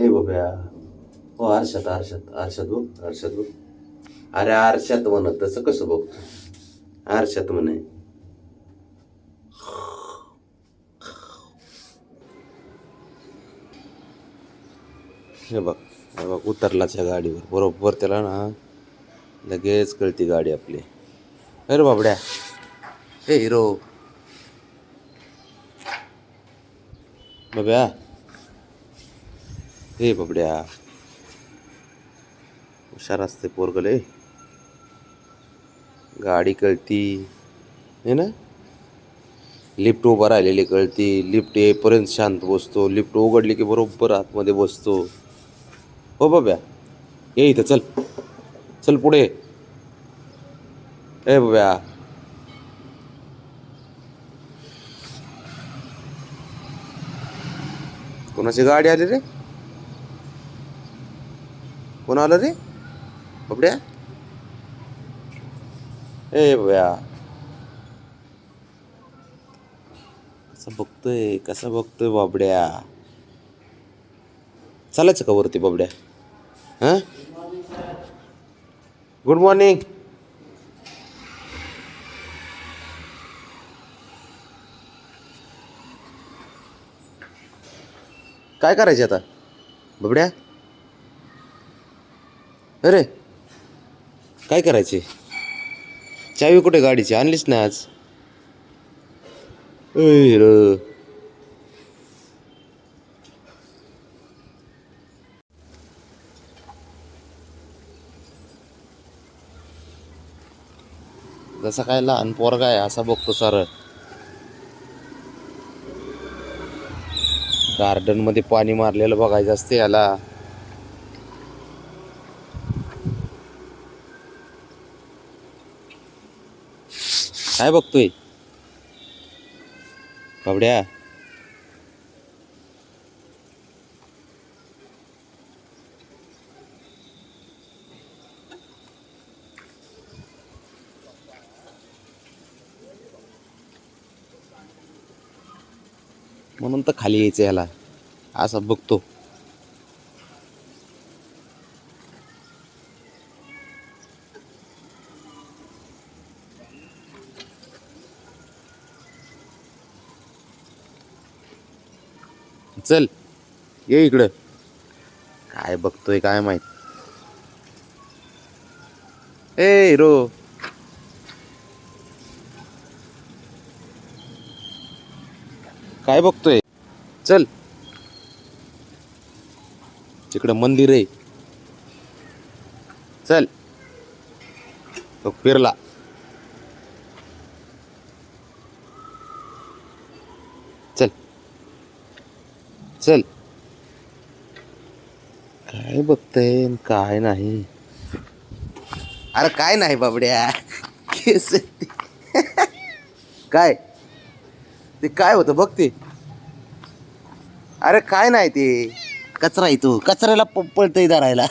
ए बाब्या हो आरशात आरशात आरशात बघ आरशात बघ. अरे आरशात म्हणत तसं कसं बघतो आरशात म्हणे. हे बघ हे बघ उतरलाच या गाडीवर. बरोबर त्याला ना लगेच कळती गाडी आपली. अरे बाबड्या. हे हिरो. बाब्या. हे बाबड्या. हुशार असते पोरगले गाडी कळती. हे ना? लिफ्ट उभं राहिलेली कळती. लिफ्ट येईपर्यंत शांत बसतो. लिफ्ट उघडली की बरोबर आतमध्ये बसतो. हो बाब्या. ये इथं चल. चल पुढे. ए बाब्या. कोणाची गाडी आली रे? कोण आलं रे? बाबड्या ए बया. कसं बघतोय कसं बघतोय बाबड्या? चालायचं का वरती बाबड्या? हां? गुड मॉर्निंग काय करायचे आता? बाबड्या? अरे काय करायचे? चावी कुठे गाडीची? आणलीच ना आज. र. जसा काय लहान पोरगा आहे असा बघतो सर. गार्डनमध्ये पाणी मारलेलं बघायचं असते याला. काय बघतोय? बाबड्या. म्हणून तर खाली यायचं याला. असं बघतो. चल ये इकडं. काय बघतोय काय माहीत. ए हिरो. काय बघतोय? चल. तिकडं मंदिर आहे. चल. तो फिरला. चल. काय बघतय काय नाही. अरे काय नाही बाबड्या. केस काय? ते काय होतं बघ ते. अरे काय नाही ते. कचरा आहे तो. कचऱ्याला पळतंय धरायला.